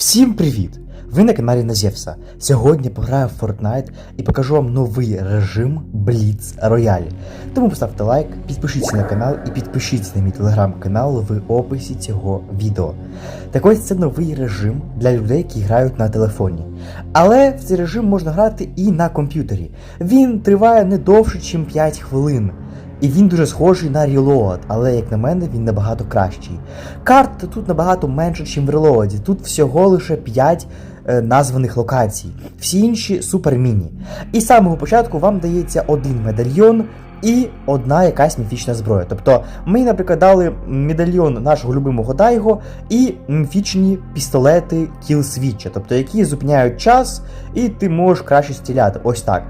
Всім привіт! Ви на каналі Назєвса. Сьогодні пограю в Fortnite і покажу вам новий режим Blitz Royale. Тому поставте лайк, підпишіться на канал і підпишіться на мій телеграм-канал в описі цього відео. Так ось це новий режим для людей, які грають на телефоні. Але в цей режим можна грати і на комп'ютері. Він триває не довше, ніж 5 хвилин. І він дуже схожий на Reload, але як на мене, він набагато кращий. Карт тут набагато менше, ніж в Reload. Тут всього лише 5 е, названих локацій, всі інші супер міні. І з самого початку вам дається один медальйон. І одна якась міфічна зброя. Тобто ми, наприклад, дали медальйон нашого любимого Дайго і міфічні пістолети Switch, тобто які зупиняють час, і ти можеш краще стріляти. Ось так.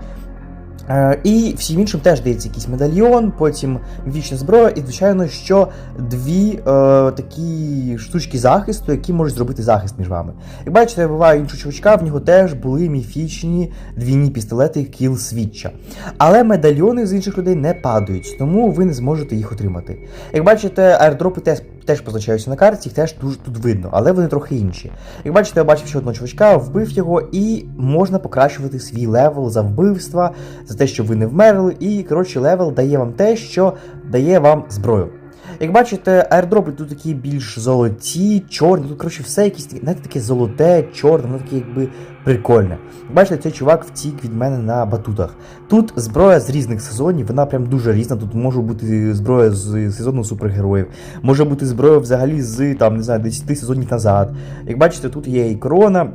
Е, І всім іншим теж дається якийсь медальйон, потім вічна зброя, і, звичайно, що дві е, такі штучки захисту, які можуть зробити захист між вами. Як бачите, буває іншого чувачка, в нього теж були міфічні двійні пістолети Kill Switch. Але медальйони з інших людей не падають, тому ви не зможете їх отримати. Як бачите, аердропи теж, теж позначаються на карті, їх теж дуже тут видно, але вони трохи інші. Як бачите, я бачив ще одного чувачка, вбив його, і можна покращувати свій левел за вбивства, за те, що ви не вмерли, і коротше левел дає вам те, що дає вам зброю. Як бачите, аердропи тут такі більш золоті, чорні, тут коротше все якісь такі, знаєте, таке золоте, чорне, воно таке якби прикольне. Бачите, цей чувак втік від мене на батутах. Тут зброя з різних сезонів, вона прям дуже різна. Тут може бути зброя з сезону супергероїв, може бути зброя взагалі з там, не знаю, 10 сезонів назад. Як бачите, тут є і корона.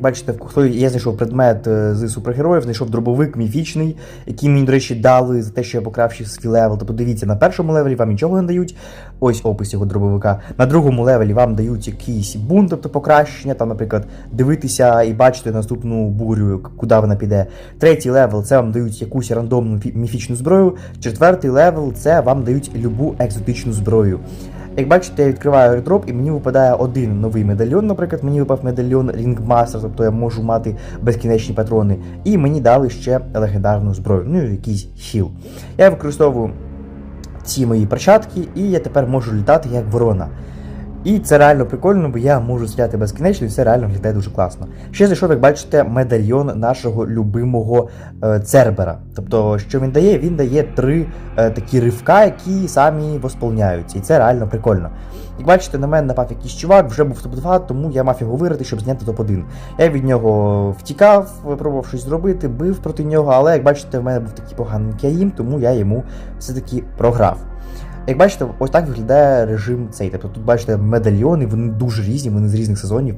Бачите, хто я знайшов предмет е, з супергероїв, знайшов дробовик міфічний, який мені, до речі, дали за те, що я покращив свій левел. Тобто дивіться, на першому левелі вам нічого не дають. Ось опис його дробовика. На другому левелі вам дають якийсь бунт, тобто покращення, там, наприклад, дивитися і бачити наступну бурю, куди вона піде. Третій левел це вам дають якусь рандомну міфічну зброю. Четвертий левел це вам дають любу екзотичну зброю. Як бачите, я відкриваю airdrop і мені випадає один новий медальйон. Наприклад, мені випав медальйон Ringmaster, тобто я можу мати безкінечні патрони. І мені дали ще легендарну зброю, ну якийсь хіл. Я використовую ці мої перчатки, і я тепер можу літати як ворона. І це реально прикольно, бо я можу стріляти безкінечно, і це реально виглядає дуже класно. Ще зайшов, як бачите, медальйон нашого любимого е, Цербера. Тобто, що він дає? Він дає три е, такі ривка, які самі восполняються. І це реально прикольно. Як бачите, на мене напав якийсь чувак, вже був топ-2, тому я мав його вирити, щоб зняти топ-1. Я від нього втікав, пробував щось зробити, бив проти нього, але як бачите, в мене був такий поганий каїм, тому я йому все-таки програв. Як бачите, ось так виглядає режим цей. Тобто тут бачите медальйони, вони дуже різні, вони з різних сезонів.